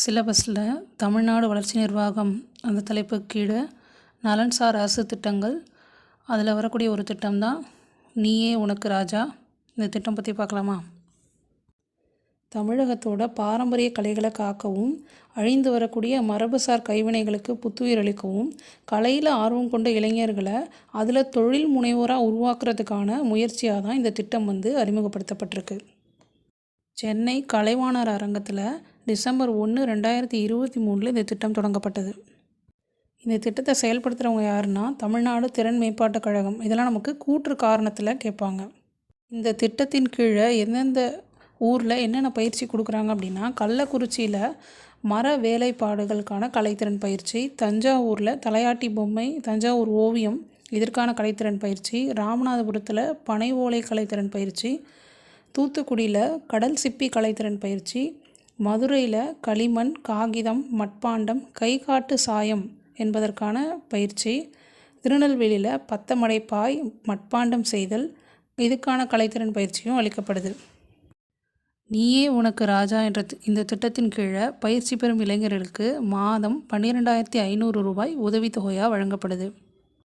சிலபஸில் தமிழ்நாடு வளர்ச்சி நிர்வாகம் அந்த தலைப்புக்கு கீழே நலன்சார் அரசு திட்டங்கள். அதில் வரக்கூடிய ஒரு திட்டம் தான் நீயே உனக்கு ராஜா. இந்த திட்டம் பற்றி பார்க்கலாமா? தமிழகத்தோட பாரம்பரிய கலைகளை காக்கவும் அழிந்து வரக்கூடிய மரபுசார் கைவினைகளுக்கு புத்துயிர் அளிக்கவும் கலையில் ஆர்வம் கொண்ட இளைஞர்களை அதில் தொழில் முனைவோராக உருவாக்குறதுக்கான முயற்சியாக தான் இந்த திட்டம் வந்து அறிமுகப்படுத்தப்பட்டிருக்கு. சென்னை கலைவாணர் அரங்கத்தில் டிசம்பர் ஒன்று ரெண்டாயிரத்தி இருபத்தி மூணில் இந்த திட்டம் தொடங்கப்பட்டது. இந்த திட்டத்தை செயல்படுத்துகிறவங்க யாருன்னா தமிழ்நாடு திறன் மேம்பாட்டுக் கழகம். இதெல்லாம் நமக்கு கூற்று காரணத்தில் கேட்பாங்க. இந்த திட்டத்தின் கீழே எந்தெந்த ஊரில் என்னென்ன பயிற்சி கொடுக்குறாங்க அப்படின்னா கள்ளக்குறிச்சியில் மர வேலைப்பாடுகளுக்கான கலைத்திறன் பயிற்சி தஞ்சாவூரில் தலையாட்டி பொம்மை தஞ்சாவூர் ஓவியம் இதற்கான கலைத்திறன் பயிற்சி ராமநாதபுரத்தில் பனை ஓலை கலைத்திறன் பயிற்சி தூத்துக்குடியில் கடல் சிப்பி கலைத்திறன் பயிற்சி மதுரையில் களிமண் காகிதம் மட்பாண்டம் கைகாட்டு சாயம் என்பதற்கான பயிற்சி திருநெல்வேலியில் பத்தமடை பாய் மட்பாண்டம் செய்தல் இதுக்கான கலைத்திறன் பயிற்சியும் அளிக்கப்படுது. நீயே உனக்கு ராஜா என்ற இந்த திட்டத்தின் கீழே பயிற்சி பெறும் இளைஞர்களுக்கு மாதம் பன்னிரெண்டாயிரத்தி ஐநூறு ரூபாய் உதவித்தொகையாக வழங்கப்படுது.